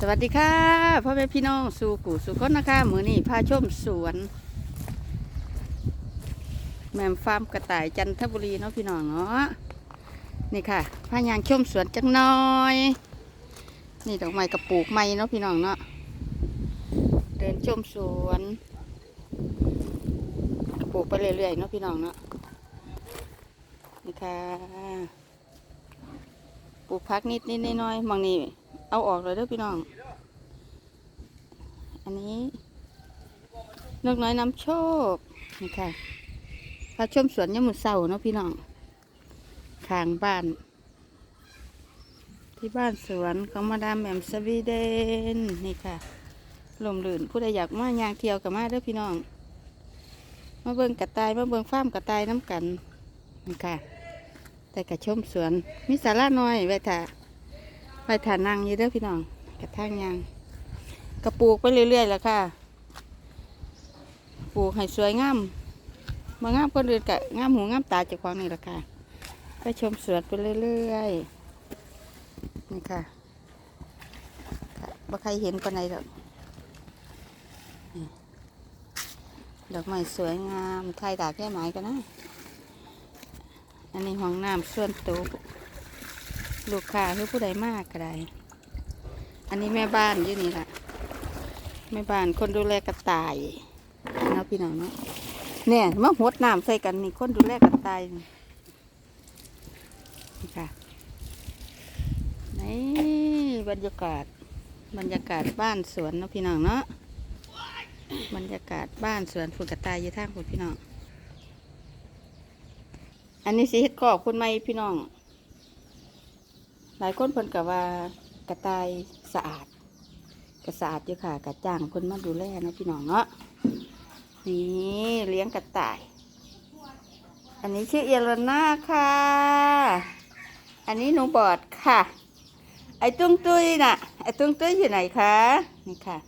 สวัสดีค่ะพ่อแม่พี่น้องสู่กูสู่คนนะคะมือนี้พาชมสวนแหม่มฟาร์มกระต่ายจันทบุรีเนาะพี่น้องเนาะนี่ค่ะพายางชมสวนจังน้อย นี่ดอกไม้กระปลูกไม้เนาะพี่น้องเนาะเดินชมสวนกระปลูกไปเรื่อยๆเนาะพี่น้องเนาะนี่ค่ะปลูกพักนิดนิดๆน้อยๆมองนี่ เอาออกเลยเด้อพี่น้อง อันนี้นกน้อยน้ำโชคนี่ค่ะพาชมสวนยมุดเสาเนาะพี่น้องข้างบ้าน ที่บ้านสวนของมาดามแหม่มสวีเดนนี่ค่ะลมลื่นผู้ใดอยากมายางเที่ยวกับมาเด้อพี่น้อง มาเบิ่งกระต่ายมาเบิ่งฟาร์มกระต่ายน้ำกันนี่ค่ะ แต่กระชมสวนมีสาระน้อยไว้ถ่า ไว้ถ่านั่งอยู่เด้อพี่น้องกระทั่งยางกระปูกไปเรื่อยๆแล้วค่ะ ปลูกให้สวยงามมางามคนอื่นกะงามหูงามตาเจ้าของนี่แหละค่ะไปชมสวนไปเรื่อยๆนี่ค่ะบ่ใครเห็นปานใดดอกดอกไม้สวยงามไทยดากแก้ไม้กันนะ อันนี้ห้องน้ำส่วนตัว ลูกค้าคือผู้ใดมากก็ได้ อันนี้แม่บ้านอยู่นี่แหละแม่บ้านคนดูแลกระต่ายเนาะพี่น้องเนาะเนี่ยมาหดน้ำใส่กันนี่คนดูแลกระต่ายนี่ค่ะนี่บรรยากาศ บรรยากาศบ้านสวนเนาะพี่น้องเนาะบรรยากาศบ้านสวนฝุ่นกระต่ายยู่ทางฝุ่นพี่น้องอันนี้สิเฮ็ดกรอบคนใหม่พี่น้อง หลายคนเพิ่นกับว่ากระต่ายสะอาดกระสะอาดอยู่ค่ะกระจ้างเพิ่นมาดูแลนะพี่น้องเนาะนี่เลี้ยงกระต่าย อันนี้ชื่อเอลนาค่ะ อันนี้หนูบอดค่ะ ไอ้ตุ้งตุ้ยน่ะไอ้ตุ้งตุ้ยอยู่ไหนคะนี่ค่ะ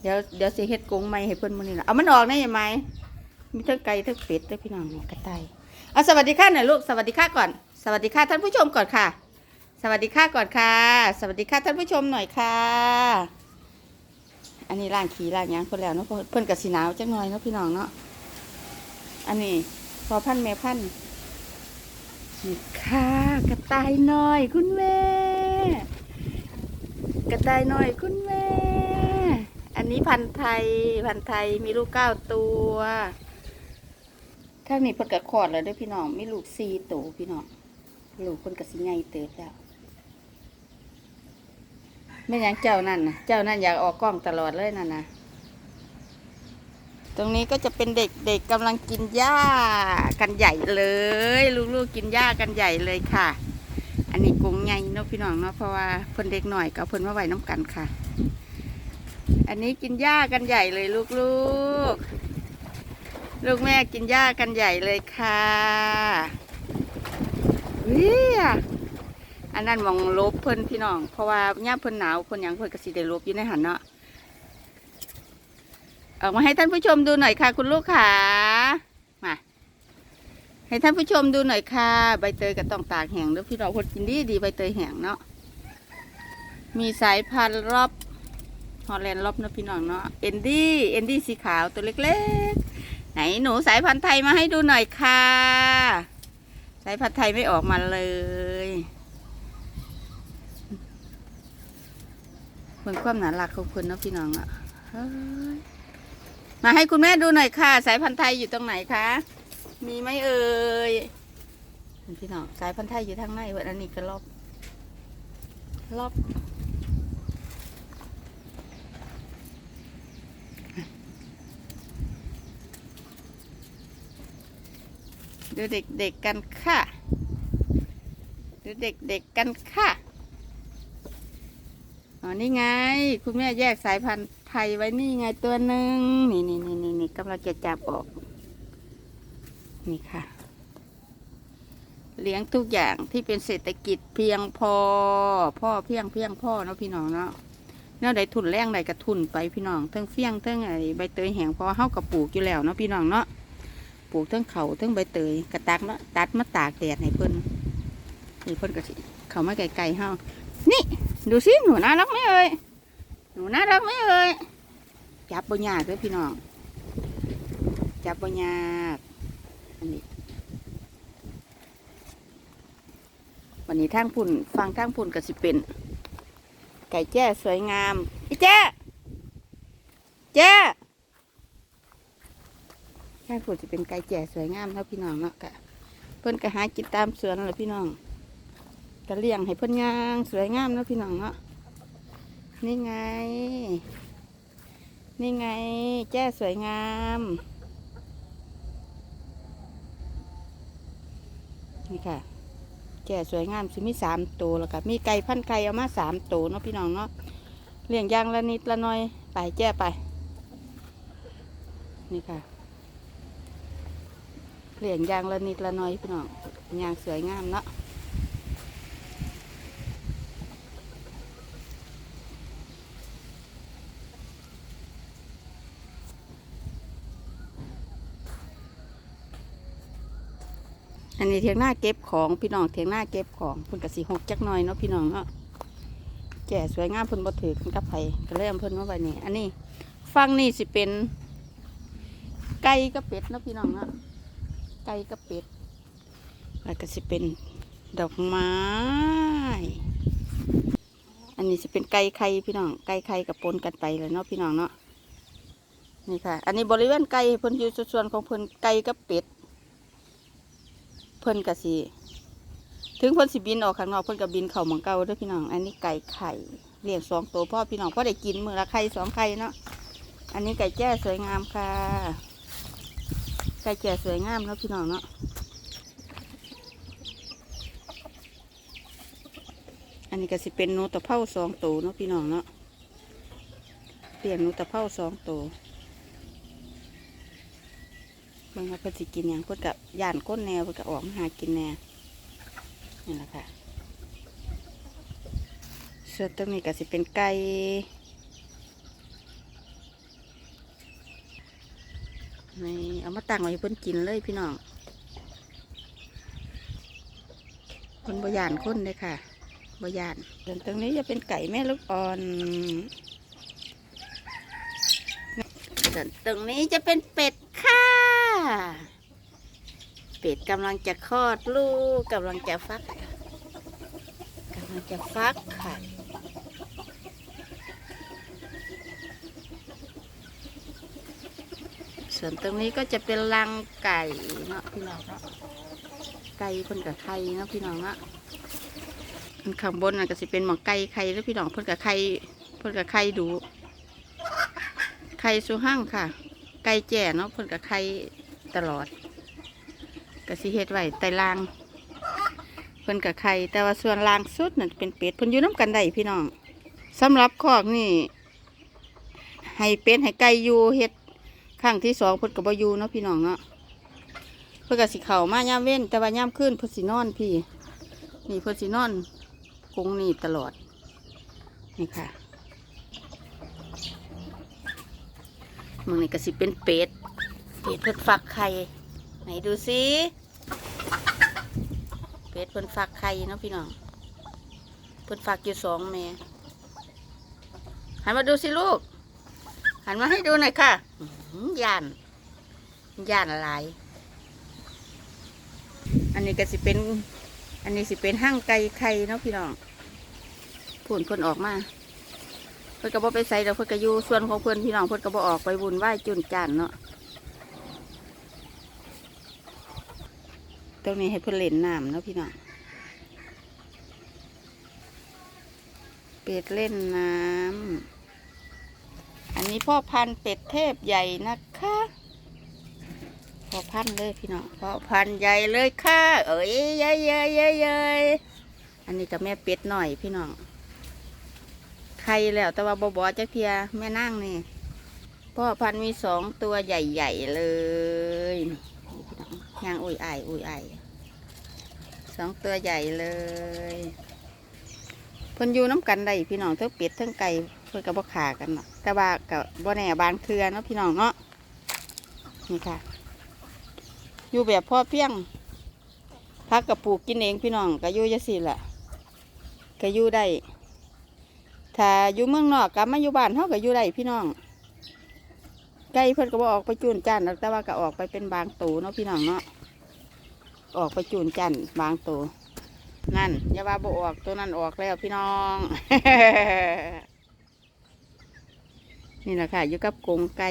เดี๋ยวเดี๋ยวสิเฮ็ดกงใหม่ให้เพิ่นมือนี้นะเอามันออกได้ยังไงมีทั้งไก่ทั้งเป็ดด้วยพี่น้องเนี่ยกระต่ายเอาสวัสดีค่ะหน่อยลูกสวัสดีค่ะก่อน สวัสดีค่ะท่านผู้ชมก่อนค่ะ สวัสดีค่ะก่อนค่ะ สวัสดีค่ะท่านผู้ชมหน่อยค่ะ อันนี้ล่างขี่ล่างยางคนแล้วเนาะเพิ่นกับสีหนาวจังหน่อยเนาะพี่น้องเนาะอันนี้พอพันแม่พันนี่ค่ะกระต่ายน้อยคุณแม่ กระต่ายน้อยคุณแม่ อันนี้พันไทยพันไทยมีลูกเก้าตัวข้างนี้เพิ่นกระคลอดแล้วด้วยพี่น้องมีลูกสี่ตัวพี่น้อง ลูกเพิ่นกระสิใหญ่เติบแล้วไม่ยังเจ้านั่นนะเจ้านั่นอยากออกกล้องตลอดเลยนั่นนะตรงนี้ก็จะเป็นเด็กๆกกำลังกินหญ้ากันใหญ่เลย ลูกๆกินหญ้ากันใหญ่เลยค่ะ อันนี้กรงใหญ่เนาะพี่น้องเนาะเพราะว่าเพิ่นเด็กหน่อยกับเพิ่นมาไว้น้ำกันค่ะ อันนี้กินหญ้ากันใหญ่เลยลูกๆ ลูกแม่กินหญ้ากันใหญ่เลยค่ะ วิอันนั้นมองลบเพิ่นพี่น้อง เพราะว่าย่าเพิ่นหนาวเพิ่นยังเพิ่นกระสีได้ลบอยู่ในหันเนาะออกมาให้ท่านผู้ชมดูหน่อยค่ะ คุณลูกขามาให้ท่านผู้ชมดูหน่อยค่ะ ใบเตยกับต้องตากแห้งเด้อพี่น้องคนกินดีดีใบเตยแห้งเนาะมีสายพันธุ์รอบฮอลแลนด์รอบนะพี่น้องเนาะเอนดี้เอนดี้สีขาวตัวเล็กๆ ไหนหนูสายพันธุ์ไทยมาให้ดูหน่อยค่ะ สายพันธุ์ไทยไม่ออกมาเลยเบิ่งความหนาหลักของเพิ่นเนาะพี่น้องอะมาให้คุณแม่ดูหน่อยค่ะ สายพันธุ์ไทยอยู่ตรงไหนคะ มีไหมเอ่ยพี่น้องสายพันธุ์ไทยอยู่ทางไหนเว้ยอันนี้ก็รอบรอบ ดูเด็กๆกันค่ะ ดูเด็กๆกันค่ะ อ๋อ นี่ไง คุณแม่แยกสายพันธุ์ไทยไว้นี่ไงตัวหนึ่งนี่นี่นี่นี่นี่กำลังจะจับออก นี่ค่ะ เลี้ยงทุกอย่างที่เป็นเศรษฐกิจเพียงพอ พ่อเพียงเพียงพ่อเนาะพี่น้องเนาะแนวใดทุนแรงใดกระทุนไปพี่น้องเทั้งเฟี้ยงเทั้งไอใบเตยแห้งเพอเฮากับปลูกอยู่แล้วเนาะพี่น้องเนาะ ปลูกทั้งเขาทั้งใบเตยกระตักเนาตัดมาตากแดดให้เพิ่นนี่เพิ่นก็สิเขามาไกลๆเฮานี่ ดูสิหนูน่ารักไหมเอ่ยหนูน่ารักไหมเอ่ยจับบ่ยากเลยพี่น้องจับบ่ยากอันนี้วันนี้ทางพุ่นฟังทางพุ่นก็สิเป็น ไก่แจ้สวยงามอีแจ้แจ้ ทางพุ่นจะเป็นไก่แจ้สวยงามเนาะพี่น้องเนาะกะเพิ่นก็หากินตามสวนแหละพี่น้องก็เลี้ยงให้เพิ่นย่างสวยงามเนาะพี่น้องเนาะนี่ไง นี่ไง แจ้สวยงามนี่ค่ะแก่สวยงามสิมีสามตัวแล้วก็มีไก่พันไก่เอามาสามตัวเนาะพี่น้องเนาะเลี้ยงอยางละนิดละน้อยไปแจ้ไป นี่ค่ะ เลี้ยงยางละนิดละน้อยพี่น้องยางสวยงามเนาะอันนี้เทียงหน้าเก็บของพี่น้องเทียงหน้าเก็บของพิ่นกะสีหกจักหน่อยเนาะพี่น้องเนาะแก่สวยงามพิ่นบ่ถือกันกับไผ่ก็เลยเอาเพิ่นมาไว้นี่อันนี้ฟังนี่สิเป็นไก่กับเป็ดเนาะพี่น้องเนาะ ไก่กับเป็ดแล้วก็สิเป็นดอกไม้ อันนี้สิเป็นไก่ไข่พี่น้อง ไก่ไข่กับปนกันไปเลยเนาะพี่น้องเนาะ นี่ค่ะ อันนี้บริเวณไก่เพิ่นอยู่ส่วนของเพิ่นไก่กับเป็ด เพิ่นกะสิถึงเพิ่นสิบินออกข้างนอกเพิ่นก็บินเข้าเหมืองเก่าด้วยพี่น้อง อันนี้ไก่ไข่เลี้ยงสองตัวพ่อพี่น้องพ่อได้กินมือละไข่สองไข่เนาะ อันนี้ไก่แจ้สวยงามค่ะ ไก่แจ้สวยงามเนาะพี่น้องเนาะอันนี้ก็สิเป็นนูตะเภาสองตัวเนาะพี่น้องเนาะเปลี่ยนนูตะเภาสองตัวเบิ่งว่าเพิ่นสิกินหยังเพิ่นกับย่านก้นแนวเพิ่นก็ออกหากินแนวนี่แหละค่ะส่วนตรงนี้ก็สิเป็นไก่ นี่เอามาตั้งไว้เพิ่นกินเลยพี่น้องเพิ่นบยานคนเลยค่ะบยานส่วนตรงนี้จะเป็นไก่แม่ลูกอ่อนส่วนตรงนี้จะเป็นเป็ดค่ะ เป็ดกำลังจะคลอดลูกกำลังจะฟักกำลังจะฟักค่ะ ส่วนตรงนี้ก็จะเป็นรังไก่เนาะพี่น้องเนาะไก่เพ่นกับไข่เนาะพี่น้องเนาะอันข้างบนน่ะก็สิเป็นหมองไก่ไข่แล้วพี่น้องเพ่นกับไข่เพ่นกับไข่ดูไข่สุหั่งค่ะ ไก่แจ่เนาะเพ่นกับไข่ตลอดก็สิเฮ็ดไว้ใต้รางเพิ่นกับไข่แต่ว่าส่วนรางสุดนั่นเป็นเป็ดเพิ่นอยู่น้ำกันได้พี่น้องสำหรับคอกนี่ให้เป็ดให้ไก่อยู่เฮ็ด ครั้งที่สองเพิ่นกับบอยูเนาะพี่น้องเนาะเพิ่นกับสิเข่ามาย่ามเว้น แต่ว่าย่ามขึ้นเพิ่นสินอนพี่ นี่เพิ่นสินอนกรงนี่ตลอด นี่ค่ะมึงนี่ก็สิเป็นเป็ด เป็ดเพิ่นฟักไข่ ไหนดูสิ เป็ดเพิ่นฟักไข่เนาะพี่น้อง เพิ่นฟักอยู่สองแม่หันมาดูสิลูก หันมาให้ดูหน่อยค่ะย่านย่านอะไร อันนี้ก็สิเป็น อันนี้สิเป็นห้างไก่ไข่เนาะพี่น้องผุ่นเพิ่นออกมาเพิ่นก็บ่ไปใส่แล้วเพิ่นก็อยู่ส่วนของเพิ่นพี่น้องเพิ่นก็บ่ออกไปบุญไหว้จุนจานเนาะตรงนี้ให้เพิ่นเล่นน้ำเนาะพี่น้องเป็ดเล่นน้ำ นี้พ่อพันธุ์เป็ดเทพใหญ่นะคะพ่อพันธุ์เลยพี่น้องพ่อพันธุ์ใหญ่เลยค่ะ เอ้ยเย้ยเย้ยเย้ยเย้ยอันนี้กับแม่เป็ดหน่อยพี่น้องไข่แล้วแต่ว่าบอบอจะเพียแม่นั่งนี่พ่อพันธุ์มีสองตัวใหญ่ๆเลยนี่พี่น้อย่างอุ้ยไอายอุ้ยไอายสองตัวใหญ่เลยเพิ่นอยู่น้ำกันได้พี่น้องทั้งเป็ดทั้งไก่ พื่อกับบ่ขากันเนาะแต่ว่ากับบ่แน่บางเทือเนาะพี่น้องเนาะนี่ค่ะ อยู่แบบพ่อเพียงพักกับปลูกกินเองพี่น้องก็อยู่จะสิแหละก็อยู่ได้ถ้าอยู่เมืองนอกกลับมาอยู่บ้านเฮาก็อยู่ได้พี่น้องไก่เพิ่นก็บ่ออกไปจูนจันแต่ว่าก็ออกไปเป็นบางตัวเนาะพี่น้องเนาะออกไปจูนจันบางตัวนั่นอย่าว่าบ่ออกตัวนั้นออกแล้วพี่น้อง นี่แหละค่ะอยู่กับกงไก่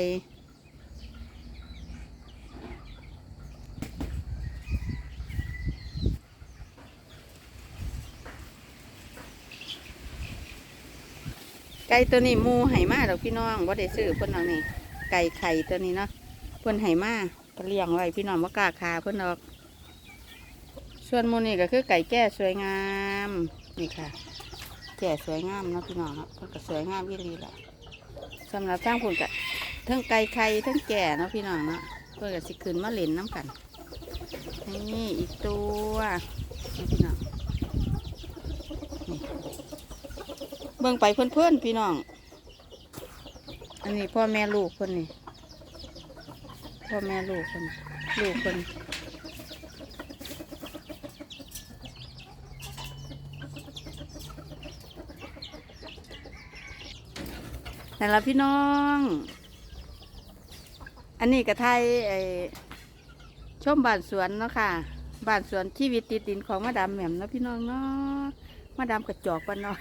ไก่ตัวนี้มูไห่มาดอกพี่น้องว่าได้ซื้อเพิ่นเอานี่ไก่ไข่ตัวนี้เนาะเพิ่นไห่มาก็เลี้ยงไว้พี่น้องว่ากล้าคาเพิ่นออก ส่วนมูนี่ก็คือไก่แก้สวยงามนี่ค่ะ แก่สวยงามเนาะพี่น้องเนาะเพิ่นก็สวยงามวิลีแหละ สำหรับจ้างผลกะทั้งไก่ไข่ทั้งแก่เนาะพี่น้องเนาะเพื่อก็สิขึ้นมาเล่นน้ำกัน นี่อีกตัวพี่น้องเบิ่งไปเพื่อนๆพี่น้อง อันนี้พ่อแม่ลูกคนนี่พ่อแม่ลูกคนลูกคน นั่นละพี่น้อง อันนี้กระไทยไอชมบ้านสวนเนาะค่ะบ้านสวนชีวิตติดดินของมาดามแหม่มเนาะพี่น้องเนาะมาดามกระจอกกันเนาะ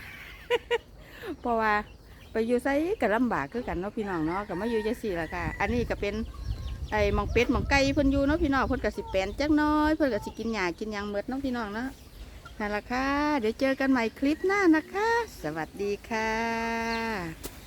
เพราะว่าไปอยู่ไสก็ลำบากคือกันเนาะพี่น้องเนาะก็มาอยู่จังซี่ละค่ะ อันนี้ก็เป็นไอ้หมองเป็ดหมองไก่เพิ่นอยู่เนาะพี่น้องเพิ่นก็สิแปนจักน้อยเพิ่นก็สิกินหญ้ากินหยังเมดเนาะพี่น้องเนาะนั่นละค่ะ เดี๋ยวเจอกันใหม่คลิปหน้านะคะ สวัสดีค่ะ